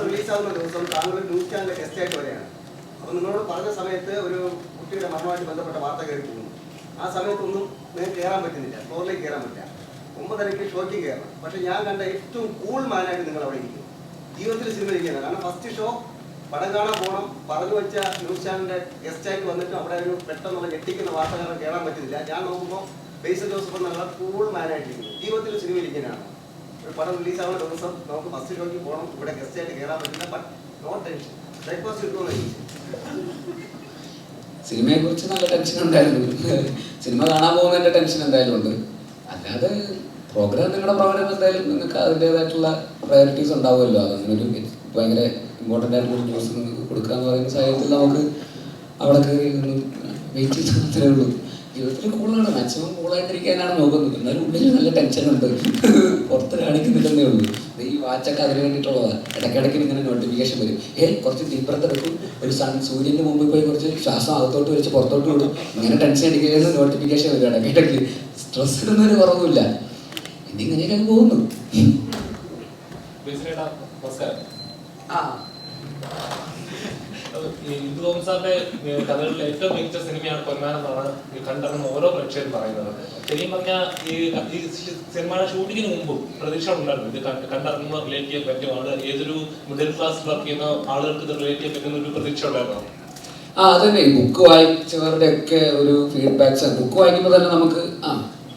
പടം റിലീസാവുന്ന ദിവസം താങ്കൾ ന്യൂസ് ചാനൽ ഗസ്റ്റ് ആയിട്ട് വരെയാണ് അപ്പോൾ നിങ്ങളോട് പറഞ്ഞ സമയത്ത് ഒരു കുട്ടിയുടെ മരണമായിട്ട് ബന്ധപ്പെട്ട വാർത്ത കേൾക്കുന്നു ആ സമയത്തൊന്നും നിങ്ങൾക്ക് കയറാൻ പറ്റുന്നില്ല. ഫ്ലോറിലേക്ക് കയറാൻ പറ്റില്ല. ഒമ്പതരയ്ക്ക് ഷോയ്ക്ക് കയറണം പക്ഷെ ഞാൻ കണ്ട ഏറ്റവും കൂൾ മാനായിട്ട് നിങ്ങൾ അവിടെ ഇരിക്കും ജീവിതത്തിൽ സിനിമ ഇരിക്കുന്നത് കാരണം ഫസ്റ്റ് ഷോ പടം കാണാൻ പോകണം പറഞ്ഞു വെച്ച ന്യൂസ് ചാനലിന്റെ ഗസ്റ്റായിട്ട് വന്നിട്ട് അവിടെ ഒരു പെട്ടെന്നുള്ള ഞെട്ടിക്കുന്ന വാർത്ത കാരണം കയറാൻ പറ്റുന്നില്ല. ഞാൻ നോക്കുമ്പോൾ ബേസിൽ ജോസഫ് നല്ല കൂൾ മാനായിട്ടിരിക്കുന്നു ജീവിതത്തിൽ സിനിമ ഇരിക്കാനാണ് ഒരു പടം റിലീസാവുന്ന ദിവസം നമുക്ക് ഫസ്റ്റ് ഷോയ്ക്ക് പോകണം ഇവിടെ ഗസ്റ്റായിട്ട് കയറാൻ പറ്റില്ല ബട്ട് നോ ടെൻഷൻ സിനിമയെ കുറിച്ച് നല്ല ടെൻഷൻ ഉണ്ടായിരുന്നു. സിനിമ കാണാൻ പോകുന്നതിന്റെ ടെൻഷൻ എന്തായാലും ഉണ്ട്. അല്ലാതെ പ്രോഗ്രാം നിങ്ങളുടെ പ്രോഗ്രാം എന്തായാലും നിങ്ങൾക്ക് അതിന്റെതായിട്ടുള്ള പ്രയോറിറ്റീസ് ഉണ്ടാവുമല്ലോ. ഒരു ഭയങ്കര ഇമ്പോർട്ടന്റ് ആയിട്ടുള്ള ന്യൂസ് നിങ്ങൾക്ക് കൊടുക്കുക എന്ന് പറയുന്ന സാഹചര്യത്തിൽ നമുക്ക് അവിടെ കയറി വെയിറ്റ് ചെയ്ത് അത്രേ ഉള്ളൂ. ജീവിതത്തിൽ കൂളാണ് മാക്സിമം കൂളായിട്ടിരിക്കാനാണ് നോക്കുന്നത്. എന്നാലും ഉള്ളിൽ നല്ല ടെൻഷൻ ഉണ്ട്. പുറത്ത് കാണിക്കുന്നില്ലെന്നേ ഉള്ളൂ ഈ വാച്ചൊക്കെ അതിന് വേണ്ടിയിട്ടുള്ളതാണ് ഇടയ്ക്കിടയ്ക്ക് ഇങ്ങനെ നോട്ടിഫിക്കേഷൻ വരും. ഏ കുറച്ച് തീവ്രത എടുക്കും. ഒരു സൺ സൂര്യന്റെ മുമ്പിൽ പോയി കുറച്ച് ശ്വാസം അകത്തോട്ട് വെച്ച് പുറത്തോട്ട് വിടും. ഇങ്ങനെ ടെൻഷൻ അടിക്കുന്ന നോട്ടിഫിക്കേഷൻ വരും ഇടയ്ക്കിടയ്ക്ക്. സ്ട്രെസ് ഇടുന്നൊരു കുറവുമില്ല. ഇനി ഇങ്ങനെയൊക്കെ അങ്ങ് പോകുന്നു. ആ. അത് തോമസാന്റെ കഥകളിലെ ഏറ്റവും മികച്ച സിനിമയാണ് ഈ കണ്ടിറങ്ങുന്ന ഓരോ പ്രേക്ഷകരും പറയുന്നത്. ശരിക്കും പറഞ്ഞാൽ ഈ ഈ സിനിമയുടെ ഷൂട്ടിങ്ങിന് മുമ്പും പ്രതീക്ഷ ഉണ്ടായിരുന്നു. ഇത് കണ്ടറിഞ്ഞ റിലേറ്റ് ചെയ്യാൻ പറ്റും. ആൾ ഏതൊരു മിഡിൽ ക്ലാസ് വർക്ക് ചെയ്യുന്ന ആളുകൾക്ക് ഇത് റിലേറ്റ് ചെയ്യാൻ പറ്റുന്ന ഒരു പ്രതീക്ഷ ഉണ്ടായിരുന്നു. ആ അതന്നെ. ബുക്ക് വായിച്ചവരുടെ ഒക്കെ ഒരു ഫീഡ്ബാക്സ് ബുക്ക് വായിക്കുമ്പോൾ തന്നെ നമുക്ക് ആ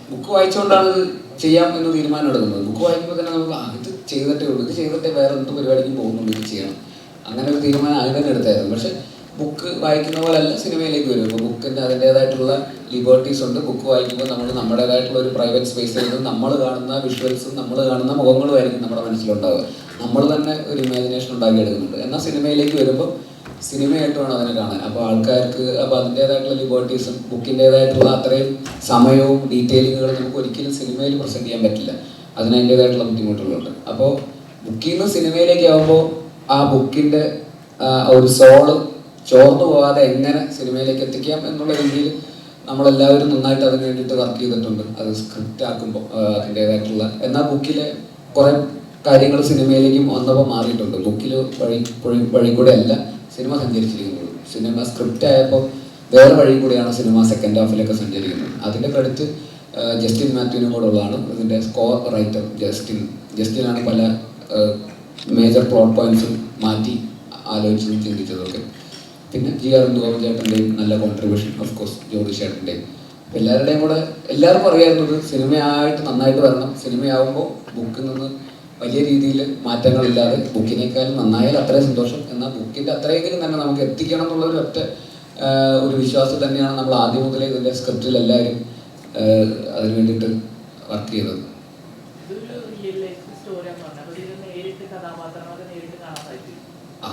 ബുക്ക് വായിച്ചുകൊണ്ടാണ് ഇത് ചെയ്യാം എന്ന് തീരുമാനം എടുക്കുന്നത്. ബുക്ക് വായിക്കുമ്പോൾ തന്നെ നമുക്ക് ആ ഇത് ചെയ്തിട്ടേ ഉള്ളൂ. ഇത് ചെയ്തിട്ടേ വേറെ എന്ത് പരിപാടിക്കും പോകുന്നുണ്ട്. ഇത് ചെയ്യണം. അങ്ങനെ ഒരു തീരുമാനം ആദ്യം തന്നെ എടുത്തായിരുന്നു. പക്ഷെ ബുക്ക് വായിക്കുന്ന പോലല്ല സിനിമയിലേക്ക് വരും. ഇപ്പോൾ ബുക്കിന്റെ അതിന്റേതായിട്ടുള്ള ലിബർട്ടീസ് ഉണ്ട്. ബുക്ക് വായിക്കുമ്പോൾ നമ്മൾ നമ്മുടേതായിട്ടുള്ള ഒരു പ്രൈവറ്റ് സ്പേസിൽ നിന്ന് നമ്മൾ കാണുന്ന വിഷ്വൽസും നമ്മൾ കാണുന്ന മുഖങ്ങളും ആയിരിക്കും നമ്മുടെ മനസ്സിലുണ്ടാവുക. നമ്മൾ തന്നെ ഒരു ഇമാജിനേഷൻ ഉണ്ടാക്കിയെടുക്കുന്നുണ്ട്. എന്നാൽ സിനിമയിലേക്ക് വരുമ്പോൾ സിനിമയായിട്ട് വേണം അതിനെ കാണാൻ. അപ്പോൾ ആൾക്കാർക്ക് അപ്പോൾ അതിന്റേതായിട്ടുള്ള ലിബർട്ടീസും ബുക്കിന്റേതായിട്ടുള്ള അത്രയും സമയവും ഡീറ്റെയിലിങ്ങുകളും നമുക്ക് ഒരിക്കലും സിനിമയിൽ പ്രസന്റ് ചെയ്യാൻ പറ്റില്ല. അതിന് അതിന്റേതായിട്ടുള്ള ബുദ്ധിമുട്ടുകളുണ്ട്. അപ്പോൾ ബുക്കിൽ നിന്ന് സിനിമയിലേക്ക് ആകുമ്പോൾ ആ ബുക്കിന്റെ ഒരു സോൾ ചോർന്നു പോകാതെ എങ്ങനെ സിനിമയിലേക്ക് എത്തിക്കാം എന്നുള്ള രീതിയിൽ നമ്മളെല്ലാവരും നന്നായിട്ട് അതിന് വേണ്ടിയിട്ട് വർക്ക് ചെയ്തിട്ടുണ്ട്. അത് സ്ക്രിപ്റ്റ് ആക്കുമ്പോൾ അതിന്റേതായിട്ടുള്ള എന്നാൽ ബുക്കിലെ കുറേ കാര്യങ്ങൾ സിനിമയിലേക്കും വന്നപ്പോൾ മാറിയിട്ടുണ്ട്. ബുക്കിൽ വഴി വഴി കൂടെ അല്ല സിനിമ സഞ്ചരിച്ചിരിക്കുന്നത്. സിനിമ സ്ക്രിപ്റ്റ് ആയപ്പോൾ വേറെ വഴി കൂടെയാണ് സിനിമ സെക്കൻഡ് ഹാഫിലൊക്കെ സഞ്ചരിക്കുന്നത്. അതിന്റെ ക്രെഡിറ്റ് ജസ്റ്റിൻ മാത്യുവിനും കൂടെ ഉള്ളതാണ്. ഇതിന്റെ സ്കോർ റൈറ്റർ ജസ്റ്റിൻ. ജസ്റ്റിനാണ് പല മേജർ പ്ലോട്ട് പോയിന്റ്സും മാറ്റി ആലോചിച്ചതും ചിന്തിച്ചതൊക്കെ പിന്നെ ജി ആർ ഗോവിന്ദ് ചേട്ടന്റെയും നല്ല കോൺട്രിബ്യൂഷൻ ഓഫ് കോഴ്സ് ജോഡി ചേട്ടന്റെയും. എല്ലാവരുടെയും കൂടെ എല്ലാവർക്കും അറിയാവുന്നത് സിനിമയായിട്ട് നന്നായിട്ട് വരണം. സിനിമയാവുമ്പോൾ ബുക്കിൽ നിന്ന് വലിയ രീതിയിൽ മാറ്റങ്ങളില്ലാതെ ബുക്കിനേക്കാളും നന്നായാലും അത്രയും സന്തോഷം. എന്നാൽ ബുക്കിന്റെ അത്രയെങ്കിലും തന്നെ നമുക്ക് എത്തിക്കണം എന്നുള്ള ഒരു ഒറ്റ ഒരു വിശ്വാസം തന്നെയാണ് നമ്മൾ ആദ്യം മുതലേ ഇതിന്റെ സ്ക്രിപ്റ്റിൽ എല്ലാവരും അതിന് വേണ്ടിയിട്ട് വർക്ക് ചെയ്തത് ഇതൊരു റിയൽ ലൈഫ് സ്റ്റോറിയാന്ന് പറഞ്ഞാൽ അപ്പോൾ ഇതിൽ നേരിട്ട് കഥാപാത്രങ്ങളൊക്കെ നേരിട്ട് കാണാൻ സാധിക്കും ആ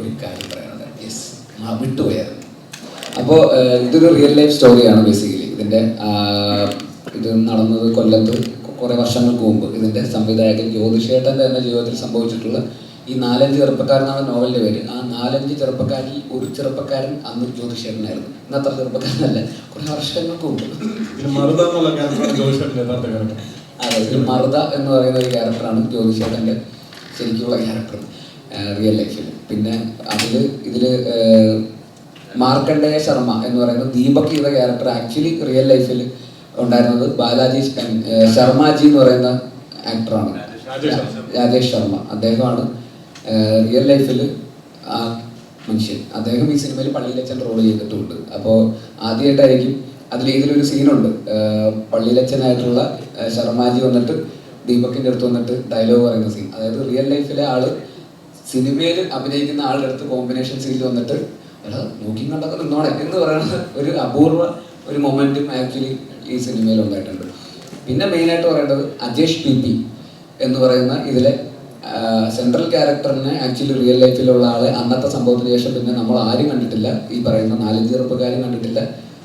ഒരു കാര്യം പറയാനുണ്ട് യെസ് ആ വിട്ടുപോയായിരുന്നു അപ്പോൾ ഇതൊരു റിയൽ ലൈഫ് സ്റ്റോറിയാണ് ബേസിക്കലി ഇതിന്റെ ഇത് നടന്നത് കൊല്ലത്ത് കുറേ വർഷങ്ങൾക്ക് മുമ്പ്. ഇതിന്റെ സംവിധായകൻ ജ്യോതിഷേട്ടന്റെ തന്നെ ജീവിതത്തിൽ സംഭവിച്ചിട്ടുള്ള ഈ നാലഞ്ച് ചെറുപ്പക്കാരനാണ് നോവലിന്റെ പേര്. ആ നാലഞ്ച് ചെറുപ്പക്കാരിൽ ഒരു ചെറുപ്പക്കാരൻ അന്ന് ജ്യോതിഷേട്ടനായിരുന്നു. അത്ര ചെറുപ്പക്കാരനല്ല. കുറേ വർഷങ്ങൾക്ക് മുമ്പ്. അതെ ഇതിൽ മറുത എന്ന് പറയുന്ന ഒരു ക്യാരക്ടറാണ് ജ്യോതിഷേട്ടന്റെ ശരിക്കുള്ള ക്യാരക്ടർ റിയൽ ലൈഫിൽ പിന്നെ അതിൽ ഇതിൽ മാർക്കണ്ഡേയ ശർമ്മ എന്ന് പറയുന്ന ദീപക് ചെയ്ത ക്യാരക്ടർ ആക്ച്വലി റിയൽ ലൈഫിൽ ഉണ്ടായിരുന്നത് ബാലാജി ശർമ്മജി എന്ന് പറയുന്ന ആക്ടറാണ് രാജേഷ് ശർമ്മ. അദ്ദേഹമാണ് റിയൽ ലൈഫിൽ ആ മനുഷ്യൻ. അദ്ദേഹം ഈ സിനിമയിൽ പള്ളിയിലച്ചൻ റോൾ ചെയ്തിട്ടുണ്ട്. അപ്പോൾ ആദ്യമായിട്ടായിരിക്കും അതിൽ ഇതിലൊരു സീനുണ്ട് പള്ളിയിലച്ചനായിട്ടുള്ള ശർമാജി വന്നിട്ട് ദീപക്കിന്റെ അടുത്ത് വന്നിട്ട് ഡയലോഗ് പറയുന്ന സീൻ അതായത് റിയൽ ലൈഫിലെ ആൾ സിനിമയിൽ അഭിനയിക്കുന്ന ആളുടെ അടുത്ത് കോമ്പിനേഷൻ സീനിൽ വന്നിട്ട് നോക്കി കണ്ടൊക്കെ നിന്നോടെ എന്ന് പറയുന്ന ഒരു അപൂർവ ഒരു മൊമെന്റും ആക്ച്വലി ഈ സിനിമയിൽ ഉണ്ടായിട്ടുണ്ട്. പിന്നെ മെയിനായിട്ട് പറയേണ്ടത് അജേഷ് പി പി എന്ന് പറയുന്ന ഇതിലെ സെൻട്രൽ ക്യാരക്ടറിനെ ആക്ച്വലി റിയൽ ലൈഫിലുള്ള ആളെ അന്നത്തെ സംഭവത്തിന് ശേഷം പിന്നെ നമ്മൾ ആരും കണ്ടിട്ടില്ല. ഈ പറയുന്ന നാലഞ്ച് ചെറുപ്പക്കാരും കണ്ടിട്ടില്ല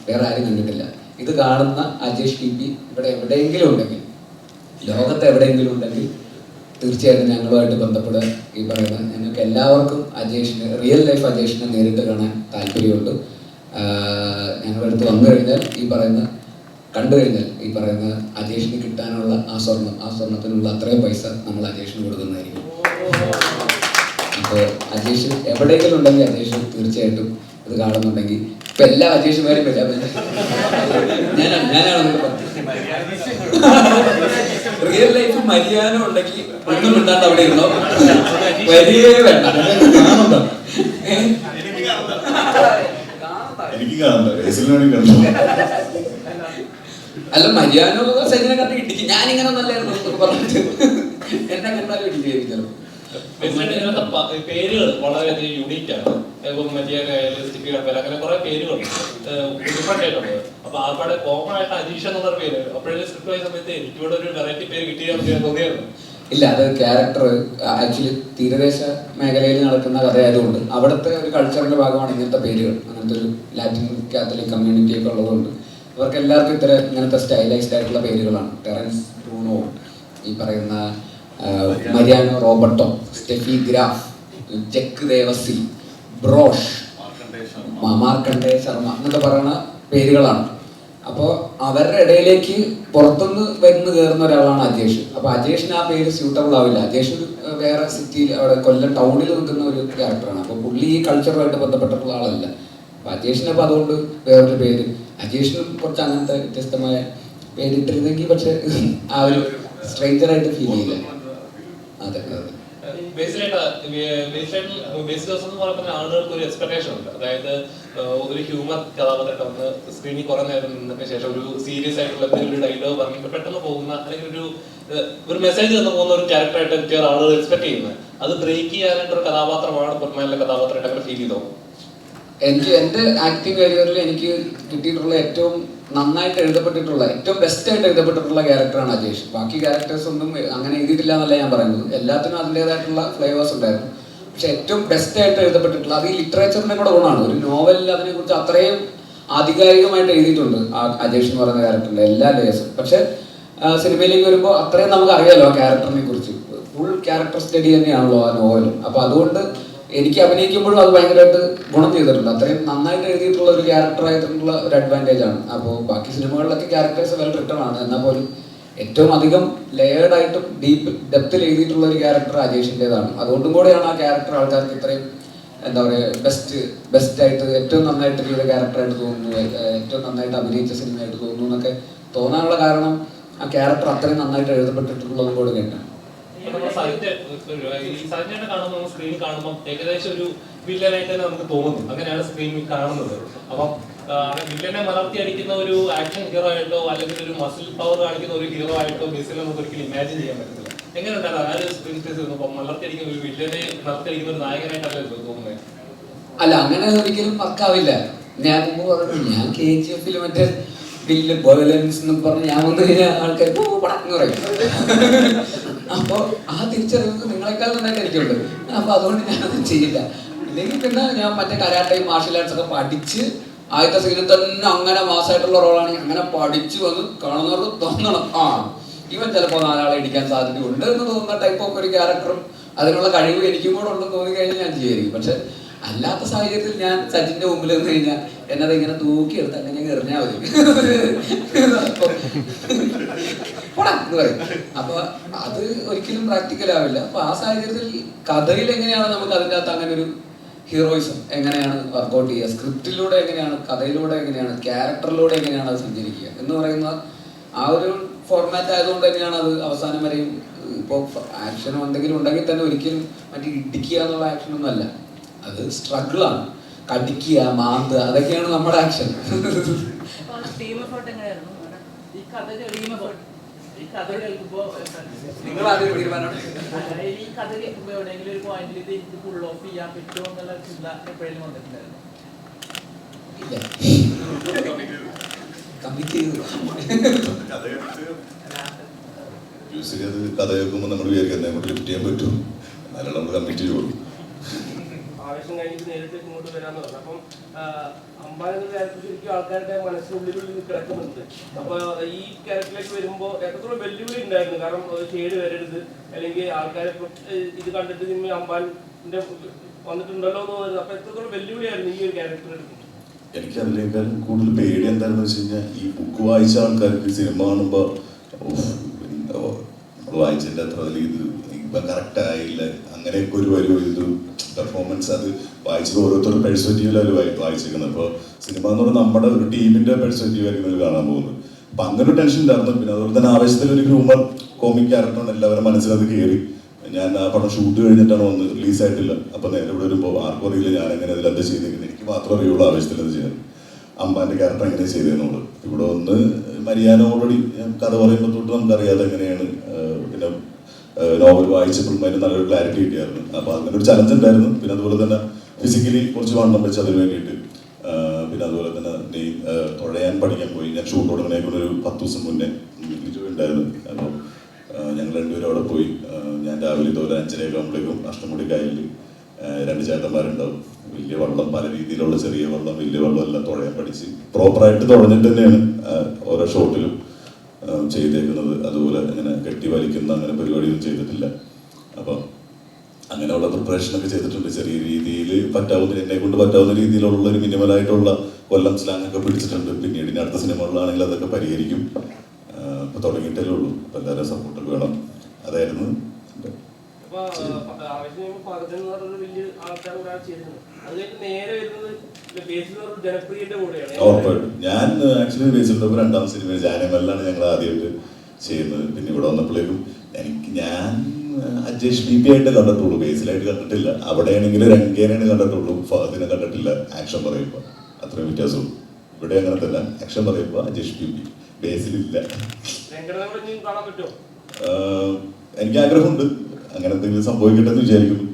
വേറെ ആരും കണ്ടിട്ടില്ല. ഇത് കാണുന്ന അജേഷ് പി പി ഇവിടെ എവിടെയെങ്കിലും ഉണ്ടെങ്കിൽ ലോകത്ത് എവിടെയെങ്കിലും ഉണ്ടെങ്കിൽ തീർച്ചയായിട്ടും ഞങ്ങളുമായിട്ട് ബന്ധപ്പെടാൻ ഈ പറയുന്ന ഞങ്ങൾക്ക് എല്ലാവർക്കും അജേഷിനെ റിയൽ ലൈഫ് അജേഷിനെ നേരിട്ട് കാണാൻ താല്പര്യമുണ്ട്. ഞങ്ങളടുത്ത് ഞങ്ങളുടെ വന്നു കഴിഞ്ഞാൽ ഈ പറയുന്ന കണ്ടു കഴിഞ്ഞാൽ ഈ പറയുന്ന അജേഷിന് കിട്ടാനുള്ള ആ സ്വർണം ആ സ്വർണത്തിനുള്ള അത്രയും പൈസ നമ്മൾ അജേഷിന് കൊടുക്കുന്നതായിരിക്കും. അപ്പോൾ അജേഷ് എവിടെയെങ്കിലും ഉണ്ടെങ്കിൽ അജേഷ് തീർച്ചയായിട്ടും ഇത് കാണുന്നുണ്ടെങ്കിൽ ഇപ്പൊ എല്ലാ അജേഷുമാരും വരാൻ ഞാനാണ് ഞാനാണ് റിയൽ ലൈഫ് മര്യാദ ഉണ്ടെങ്കിൽ ഒന്നും മിണ്ടാണ്ട് അവിടെ ഇരുന്നോ? വലിയ വേണ്ട. കാണണ്ട? എനിക്ക് അല്ല മര്യാദ സൈനിനെ കണ്ട് ഇടിക്കും ഞാനിങ്ങനെ ഒന്നല്ലായിരുന്നു. പറഞ്ഞിട്ട് എന്നെ കണ്ടാലും ഇടിക്കുകയായിരുന്നു ചിലപ്പോൾ ഇതിനകത്തെ പേരുകൾ വളരെയധികം യുണീക്കാണ് ആണ്. ഇപ്പം അങ്ങനെ കുറെ പേരുകളുണ്ട്. ഡിഫറെന്റ് ആയിട്ടുണ്ട്. അപ്പൊ അവിടെ കോമൺ ആയിട്ട് അജീഷ് എന്നുള്ള പേര് അപ്പോഴേ സ്ക്രിപ്റ്റ് ആയ സമയത്ത് എനിക്കിവിടെ ഒരു വെറൈറ്റി പേര് കിട്ടിയെന്ന് തോന്നിയായിരുന്നു. ഇല്ല അത് ക്യാരക്ടർ ആക്ച്വലി തീരദേശ മേഖലയിൽ നടക്കുന്ന കഥയായതുകൊണ്ട് അവിടുത്തെ ഒരു കൾച്ചറിന്റെ ഭാഗമാണ് ഇങ്ങനത്തെ പേരുകൾ. അങ്ങനത്തെ ഒരു ലാറ്റിൻ കാത്തലിക് കമ്മ്യൂണിറ്റി ഒക്കെ ഉള്ളതുകൊണ്ട് അവർക്ക് എല്ലാവർക്കും ഇത്ര ഇങ്ങനത്തെ സ്റ്റൈലൈസ്ഡ് ആയിട്ടുള്ള പേരുകളാണ്. ടെറൻസ് ബ്രൂണോ ഈ പറയുന്ന Mariano Roberto Steffi Graf Jack Devasi Brosh Markande Markande Sharma എന്നൊക്കെ പറയുന്ന പേരുകളാണ്. അപ്പോൾ അവരുടെ ഇടയിലേക്ക് പുറത്തുനിന്ന് വരുന്ന കയറുന്ന ഒരാളാണ് അജേഷ്. അപ്പോൾ അജേഷിന് ആ പേര് സ്യൂട്ടബിൾ ആവില്ല. അജേഷ് വേറെ സിറ്റിയിൽ അവിടെ കൊല്ലം ടൗണിൽ നിൽക്കുന്ന ഒരു ക്യാരക്ടറാണ് അപ്പോൾ പുള്ളി ഈ കൾച്ചറുമായിട്ട് ബന്ധപ്പെട്ടിട്ടുള്ള ആളല്ല. അപ്പോൾ അജേഷിന് അപ്പോൾ അതുകൊണ്ട് വേറൊരു പേര്. അജേഷിനും കുറച്ച് അങ്ങനത്തെ വ്യത്യസ്തമായ പേരിട്ടിരുന്നെങ്കിൽ പക്ഷെ ആ ഒരു സ്ട്രേഞ്ചറായിട്ട് ഫീൽ ചെയ്യില്ല. അതെ അതെ. ഒരു എക്സ്പെക്ടേഷൻ ഉണ്ട്. അതായത് ഒരു ഹ്യൂമർ കഥാപാത്രമായിട്ട് വന്ന് സ്ക്രീനിൽ കുറെ നേരം നിന്നതിന് ശേഷം ഒരു സീരിയസ് ആയിട്ടുള്ള ഒരു ഡയലോഗ് പറഞ്ഞിട്ട് പെട്ടെന്ന് പോകുന്ന അല്ലെങ്കിൽ ഒരു ഒരു മെസ്സേജ് തന്നു പോകുന്ന ഒരു ക്യാരക്ടറായിട്ട് എനിക്ക് ആളുകൾ എക്സ്പെക്ട് ചെയ്യുന്നത്. അത് ബ്രേക്ക് ചെയ്യാനായിട്ട് ഒരു കഥാപാത്രമാണ് പൊന്മാനിലെ കഥാപാത്രമായിട്ട് അങ്ങനെ ഫീൽ ചെയ്തോ എനിക്ക് എന്റെ ആക്ടിങ് കരിയറിൽ എനിക്ക് കിട്ടിയിട്ടുള്ള ഏറ്റവും നന്നായിട്ട് എഴുതപ്പെട്ടിട്ടുള്ള ഏറ്റവും ബെസ്റ്റ് ആയിട്ട് എഴുതപ്പെട്ടിട്ടുള്ള ക്യാരക്ടറാണ് അജേഷ്. ബാക്കി ക്യാരക്ടേഴ്സ് ഒന്നും അങ്ങനെ എഴുതിയിട്ടില്ല എന്നല്ല ഞാൻ പറയുന്നത്. എല്ലാത്തിനും അതിന്റെതായിട്ടുള്ള ഫ്ലേവേഴ്സ് ഉണ്ടായിരുന്നു. പക്ഷെ ഏറ്റവും ബെസ്റ്റ് ആയിട്ട് എഴുതപ്പെട്ടിട്ടുള്ള അത് ഈ ലിറ്ററേച്ചറിന്റെ കൂടെ ഗുണമാണ് ഒരു നോവലിൽ അതിനെക്കുറിച്ച് അത്രയും ആധികാരികമായിട്ട് എഴുതിയിട്ടുണ്ട് ആ അജേഷ് എന്ന് പറയുന്ന ക്യാരക്ടറിന്റെ എല്ലാ ലേയേഴ്സും പക്ഷെ സിനിമയിലേക്ക് വരുമ്പോൾ അത്രയും നമുക്ക് അറിയാലോ ആ ക്യാരക്ടറിനെ കുറിച്ച്. ഫുൾ ക്യാരക്ടർ സ്റ്റഡി തന്നെയാണല്ലോ ആ നോവലും അപ്പൊ അതുകൊണ്ട് എനിക്ക് അഭിനയിക്കുമ്പോഴും അത് ഭയങ്കരമായിട്ട് ഗുണം ചെയ്തിട്ടുണ്ട്. അത്രയും നന്നായിട്ട് എഴുതിയിട്ടുള്ള ഒരു ക്യാരക്ടർ ആയിട്ടുള്ള ഒരു അഡ്വാന്റേജ് ആണ്. അപ്പോൾ ബാക്കി സിനിമകളിലൊക്കെ ക്യാരക്ടേഴ്സ് വെൽ റിട്ടേൺ ആണ്. എന്നാൽ പോലും ഏറ്റവും അധികം ലെയർഡ് ആയിട്ടും ഡീപ്പ് ഡെപ്തിൽ എഴുതിയിട്ടുള്ള ഒരു ക്യാരക്ടർ അജേഷിന്റെതാണ് അതുകൊണ്ടും കൂടെയാണ് ആ ക്യാരക്ടർ ആൾക്കാർക്ക് ഇത്രയും എന്താ പറയുക ബെസ്റ്റ് ബെസ്റ്റ് ആയിട്ട് ഏറ്റവും നന്നായിട്ട് ചെയ്ത ക്യാരക്ടറായിട്ട് തോന്നുന്നു. ഏറ്റവും നന്നായിട്ട് അഭിനയിച്ച സിനിമയായിട്ട് തോന്നുന്നു എന്നൊക്കെ തോന്നാനുള്ള കാരണം ആ ക്യാരക്ടർ അത്രയും നന്നായിട്ട് എഴുതപ്പെട്ടിട്ടുള്ളതും കൂടെ കേട്ടാണ് നമ്മൾ സജിന്റെ ഈ സജിനെ കാണുമ്പോൾ സ്ക്രീനിൽ കാണുമ്പോൾ ഏകദേശം ഒരു വില്ലനായിട്ട് തന്നെ നമുക്ക് തോന്നുന്നു അങ്ങനെയാണ് സ്ക്രീനിൽ കാണുന്നത്. അപ്പം വില്ലനെ മലർത്തി അടിക്കുന്ന ഒരു ആക്ഷൻ ഹീറോ ആയിട്ടോ അല്ലെങ്കിൽ ഒരു മസിൽ പവർ കാണിക്കുന്ന ഒരു ഹീറോ ആയിട്ടോ ബേസിൽ നമുക്ക് ഒരിക്കലും ഇമാജിൻ ചെയ്യാൻ പറ്റത്തില്ല. എങ്ങനെ ഉണ്ടായിരുന്നു ആ ഒരു സ്ക്രീൻ സ്പേസ് മലർത്തി അടിക്കുന്ന ഒരു വില്ലനെ മലർത്തി അടിക്കുന്ന ഒരു നായകനായിട്ടല്ലേ തോന്നുന്നത് അല്ല അങ്ങനെ ഒരിക്കലും വർക്കാവില്ല ഞാൻ മുമ്പ് ഞാൻ കെ ജി എഫിൽ മറ്റേ ബില്ല് ബോലൻസ് എന്ന് പറഞ്ഞ് ഞാൻ വന്നു കഴിഞ്ഞാൽ ആൾക്കാർ പറയും അപ്പൊ ആ തിരിച്ചറിവ് നിങ്ങളെക്കാൾ നന്നായിട്ട് എനിക്കുണ്ട് അപ്പൊ അതുകൊണ്ട് ഞാൻ അത് ചെയ്യില്ല. അല്ലെങ്കിൽ പിന്നെ ഞാൻ മറ്റേ കരാട്ടയും മാർഷൽ ആർട്സ് ഒക്കെ പഠിച്ച് ആദ്യത്തെ സീനിൽ തന്നെ അങ്ങനെ മാസമായിട്ടുള്ള റോളാണ് അങ്ങനെ പഠിച്ചു വന്ന് കാണുന്നവർക്ക് തോന്നണം. ആ ഇവൻ ചിലപ്പോൾ നാലാളെ ഇടിക്കാൻ സാധ്യതയുണ്ട് എന്ന് തോന്നുന്ന ടൈപ്പ് ഓഫ് ഒരു ക്യാരക്ടറും അതിനുള്ള കഴിവ് എനിക്കും കൂടെ ഉണ്ടെന്ന് തോന്നി കഴിഞ്ഞാൽ ഞാൻ ചെയ്യുമായിരിക്കും. പക്ഷെ അല്ലാത്ത സാഹചര്യത്തിൽ ഞാൻ സച്ചിന്റെ മുമ്പിൽ നിന്ന് കഴിഞ്ഞാൽ എന്നത് ഇങ്ങനെ തൂക്കിയെടുത്ത് അങ്ങനെ എറിഞ്ഞാൽ മതി. പോടാ എന്ന് അപ്പൊ അത് ഒരിക്കലും പ്രാക്ടിക്കൽ ആവില്ല. അപ്പൊ ആ സാഹചര്യത്തിൽ കഥയിൽ എങ്ങനെയാണ് നമുക്ക് അതിന്റെ അകത്ത് അങ്ങനെ ഒരു ഹീറോയിസം എങ്ങനെയാണ് വർക്കൗട്ട് ചെയ്യുക? സ്ക്രിപ്റ്റിലൂടെ എങ്ങനെയാണ് കഥയിലൂടെ എങ്ങനെയാണ് ക്യാരക്ടറിലൂടെ എങ്ങനെയാണ് അത് സഞ്ചരിക്കുക? എന്ന് പറയുന്ന ആ ഒരു ഫോർമാറ്റ് ആയതുകൊണ്ട് തന്നെയാണ് അത് അവസാനം വരെയും ഇപ്പോൾ ആക്ഷനോ എന്തെങ്കിലും ഉണ്ടെങ്കിൽ തന്നെ ഒരിക്കലും മറ്റേ ഇടിക്കുക എന്നുള്ള ആക്ഷനൊന്നും അല്ല. അത് സ്ട്രഗിളാണ് കടിക്കുക മാന്ത അതൊക്കെയാണ് നമ്മുടെ ആക്ഷൻ ടീം എഫേർട്ട് എങ്ങനെയായിരുന്നു? ഈ കഥ ടീം ഈ കഥ കേൾക്കുമ്പോ നിങ്ങൾ ആദ്യം തീരുമാനം ഈ കഥ കേൾക്കുമ്പോ എവിടെയെങ്കിലും ഒരു പോയിന്റിൽ ഇത് എനിക്ക് ഫുൾ ഓഫ് ചെയ്യാൻ പറ്റുമോ എന്നുള്ള ചിന്ത വന്നിട്ടുണ്ടായിരുന്നു? കഥ കേൾക്കുമ്പോൾ നമ്മൾ വിചാരിക്കുന്നത് ലിഫ്റ്റ് ചെയ്യാൻ പറ്റും എന്നാലും നമ്മൾ കമ്മിറ്റ് ചെയ്യുള്ളൂ ആവേശം കഴിഞ്ഞിട്ട് നേരിട്ട് ഇങ്ങോട്ട് വരാന്ന് പറഞ്ഞു. അപ്പം അമ്പാനെന്ന ക്യാരക്ടർ ശരിക്കും ആൾക്കാരുടെ മനസ്സിനുള്ളിലുള്ളിൽ കിടക്കുന്നുണ്ട് അപ്പൊ ഈ ക്യാരക്ടറിലേക്ക് വരുമ്പോൾ എത്രത്തോളം വെല്ലുവിളി ഉണ്ടായിരുന്നു. കാരണം ഷെയ്ഡ് വരരുത്. അല്ലെങ്കിൽ ആൾക്കാരെ ഇത് കണ്ടിട്ട് സിനിമ അമ്പാന്റെ വന്നിട്ടുണ്ടല്ലോ എന്ന് പറയുന്നത് അപ്പൊ എത്രത്തോളം വെല്ലുവിളിയായിരുന്നു ഈ ഒരു ക്യാരക്ടർ എടുക്കുന്നത് എനിക്ക് അതിനേക്കാളും കൂടുതൽ പേടി എന്താണെന്ന് വെച്ച് കഴിഞ്ഞാൽ ഈ ബുക്ക് വായിച്ച ആൾക്കാർക്ക് സിനിമ കാണുമ്പോൾ വായിച്ചതിന്റെ അത്ര വലിയ ഇത് ഇപ്പം കറക്റ്റ് ആയില്ല. അങ്ങനെയൊക്കെ ഒരു വരും ഇത് പെർഫോമൻസ് അത് വായിച്ചത് ഓരോരുത്തരുടെ പെർസ്പെക്റ്റീവിലാണ് വായിച്ചിരിക്കുന്നത്. അപ്പോൾ സിനിമ എന്ന് പറഞ്ഞാൽ നമ്മുടെ ഒരു ടീമിന്റെ പെർസ്പെക്റ്റീവ് ആയിരിക്കും അവർ കാണാൻ പോകുന്നത്. അപ്പം അങ്ങനെ ഒരു ടെൻഷൻ ഉണ്ടായിരുന്നു. പിന്നെ അതുപോലെ തന്നെ ആവശ്യത്തിൽ ഒരു ഹ്യൂമർ കോമിക് ക്യാരക്ടറാണ് എല്ലാവരും മനസ്സിലത് കയറി ഞാൻ ആ പടം ഷൂട്ട് കഴിഞ്ഞിട്ടാണ് വന്ന് റിലീസ് ആയിട്ടില്ല. അപ്പൊ നേരെ ഇവിടെ വരുമ്പോൾ ആർക്കും അറിയില്ല ഞാൻ എങ്ങനെ അതിലെന്ത് ചെയ്തിരിക്കുന്നത് എനിക്ക് മാത്രം അറിയുള്ളൂ ആവശ്യത്തിൽ അത് ചെയ്യാൻ. അമ്മാന്റെ ക്യാരക്ടർ എങ്ങനെ ചെയ്തതെന്നുള്ളത് ഇവിടെ ഒന്ന് മരിയാന ഓൾറെഡി കഥ പറയുമ്പോൾ തൊട്ട് നമുക്കറിയാതെ എങ്ങനെയാണ് പിന്നെ നോവൽ വായിച്ചപ്പോഴും അതിന് നല്ലൊരു ക്ലാരിറ്റി കിട്ടിയായിരുന്നു. അപ്പൊ അങ്ങനെ ഒരു ചലഞ്ച് ഉണ്ടായിരുന്നു. പിന്നെ അതുപോലെ തന്നെ ഫിസിക്കലി കുറച്ച് വണ്ണം വെച്ച് അതിന് വേണ്ടിയിട്ട് പിന്നെ അതുപോലെ തന്നെ തുഴയാൻ പഠിക്കാൻ പോയി. ഞാൻ ഷൂട്ട് തുടങ്ങുന്നതിന് ഒരു പത്ത് ദിവസം മുന്നേ ഉണ്ടായിരുന്നു അപ്പോൾ ഞങ്ങൾ രണ്ടുപേരും അവിടെ പോയി. ഞാൻ രാവിലെ ഇതുപോലെ അഞ്ചരയൊക്കെ ആകുമ്പോഴേക്കും അഷ്ടമുടി കായലിൽ രണ്ട് ചേട്ടന്മാരുണ്ടാവും. വലിയ വള്ളം പല രീതിയിലുള്ള ചെറിയ വള്ളം വലിയ വള്ളം എല്ലാം തുഴയാൻ പഠിച്ച് പ്രോപ്പറായിട്ട് തുഴഞ്ഞിട്ട് തന്നെയാണ് ഓരോ ഷോട്ടിലും ചെയ്തേക്കുന്നത്. അതുപോലെ ഇങ്ങനെ കെട്ടി വലിക്കുന്ന അങ്ങനെ പരിപാടിയൊന്നും ചെയ്തിട്ടില്ല. അപ്പം അങ്ങനെയുള്ള പ്രിപ്പറേഷൻ ഒക്കെ ചെയ്തിട്ടുണ്ട്. ചെറിയ രീതിയിൽ പറ്റാവുന്ന എന്നെ കൊണ്ട് പറ്റാവുന്ന രീതിയിലുള്ള ഒരു മിനിമലായിട്ടുള്ള കൊല്ലം സ്ലാങ് ഒക്കെ പിടിച്ചിട്ടുണ്ട്. പിന്നീട് ഇനി അടുത്ത സിനിമകളിലാണെങ്കിൽ അതൊക്കെ പരിഹരിക്കും. ഇപ്പൊ തുടങ്ങിയിട്ടേ ഉള്ളൂ. അപ്പൊ എല്ലാവരും സപ്പോർട്ടൊക്കെ വേണം. അതായിരുന്നു ഉറപ്പായിട്ടും ഞാൻ ആക്ച്വലി ബേസിൽ രണ്ടാം സിനിമ ജാനമല്ലാണ് ഞങ്ങൾ ആദ്യമായിട്ട് ചെയ്യുന്നത്. പിന്നെ ഇവിടെ വന്നപ്പോഴേക്കും എനിക്ക് ഞാൻ അജേഷ് ബി പി ആയിട്ട് കണ്ടിട്ടുള്ളൂ. ബേസിലായിട്ട് കണ്ടിട്ടില്ല. അവിടെയാണെങ്കിൽ രംഗേനാണ് കണ്ടിട്ടുള്ളൂ. ഫഹദിനെ കണ്ടിട്ടില്ല. ആക്ഷൻ പറയുമ്പോൾ അത്രയും വ്യത്യാസമുള്ളൂ. ഇവിടെ അങ്ങനെ തന്നെ. ആക്ഷൻ പറയുമ്പോൾ അജേഷ് ബി പി ബേസിലില്ല. എനിക്ക് ആഗ്രഹമുണ്ട്. അങ്ങനെ എന്തെങ്കിലും സംഭവിക്കട്ടെ എന്ന് വിചാരിക്കുന്നു.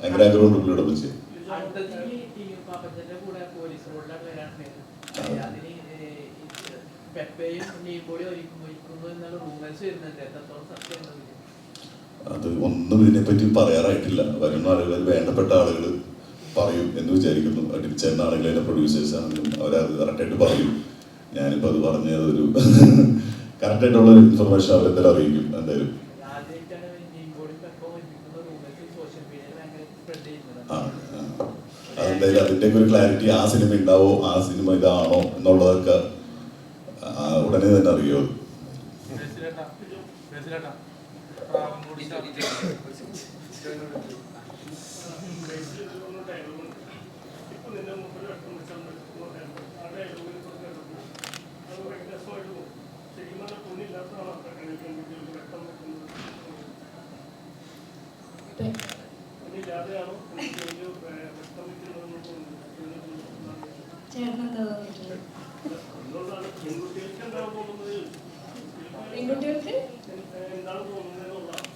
ഭയങ്കര ആഗ്രഹമുണ്ട് പുള്ളിയോടൊപ്പം വിളിച്ച് അടുത്തത് ഈ ഈ പാപ്പച്ചന്റെ കൂടെ പോലീസ് റോഡിലാണ് വരാനുണ്ടായത് അതിന് ഏ, ഈ പെപ്പയും ഉണ്ണിയും കൂടി ഒരുക്കുന്നു ഒരുക്കുന്നു എന്നുള്ള റൂമേഴ്സ് വരുന്നുണ്ട് എത്രത്തോളം സത്യം ഉണ്ടെന്ന് അത് ഒന്നും ഇതിനെപ്പറ്റി പറയാറായിട്ടില്ല. വരുന്ന ആളുകൾ വേണ്ടപ്പെട്ട ആളുകൾ പറയും എന്ന് വിചാരിക്കുന്നു. അടിച്ചേരുന്ന ആളുകൾ അതിന്റെ പ്രൊഡ്യൂസേഴ്സ് ആണെങ്കിലും അവരത് കറക്റ്റായിട്ട് പറയും. ഞാനിപ്പോൾ അത് പറഞ്ഞത് ഒരു കറക്റ്റായിട്ടുള്ള ഇൻഫർമേഷൻ അവരെന്തായാലും അറിയിക്കും എന്തായാലും. അതെന്തായാലും അതിന്റെയൊക്കെ ഒരു ക്ലാരിറ്റി ആ സിനിമ ഉണ്ടാവോ ആ സിനിമ ഇതാണോ എന്നുള്ളതൊക്കെ ഉടനെ തന്നെ അറിയോ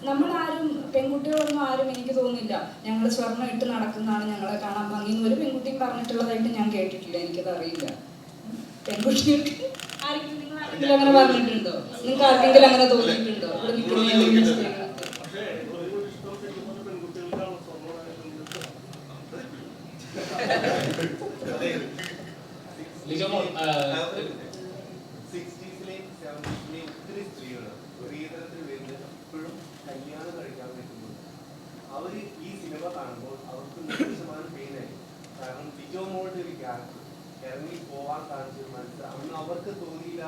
നമ്മൾ ആരും പെൺകുട്ടികളൊന്നും ആരും എനിക്ക് തോന്നുന്നില്ല. ഞങ്ങൾ സ്വർണം ഇട്ട് നടക്കുന്നതാണ് ഞങ്ങളെ കാണാൻ ഭംഗി ഒരു പെൺകുട്ടിയും പറഞ്ഞിട്ടുള്ളതായിട്ട് ഞാൻ കേട്ടിട്ടില്ല. എനിക്കത് അറിയില്ല. പെൺകുട്ടികൾക്ക് ആരെങ്കിലും നിങ്ങൾ ആരെങ്കിലും അങ്ങനെ പറഞ്ഞിട്ടുണ്ടോ? നിങ്ങൾക്ക് ആർക്കെങ്കിലും അങ്ങനെ തോന്നിയിട്ടുണ്ടോ? ഇവിടെ നിൽക്കുന്ന ഏതെങ്കിലും സ്ത്രീകൾക്ക് ലിജോമോൾ ആ, സിക്സ്റ്റീസിലെയും സെവന്റീസിലെയും ഒത്തിരി സ്ത്രീകൾ സ്ത്രീധനത്തിന് വേണ്ടി ഇപ്പോഴും കല്യാണം കഴിക്കാൻ പറ്റുന്നു അവർ ഈ സിനിമ കാണുമ്പോൾ അവർക്ക് നൂറ് ശതമാനം പെയിനായി കാരണം ലിജോ മോളുടെ ഒരു ക്യാരക്ടർ ഇറങ്ങി പോവാൻ കാണിച്ചൊരു മനസ്സ് അന്ന് അവർക്ക് തോന്നിയില്ല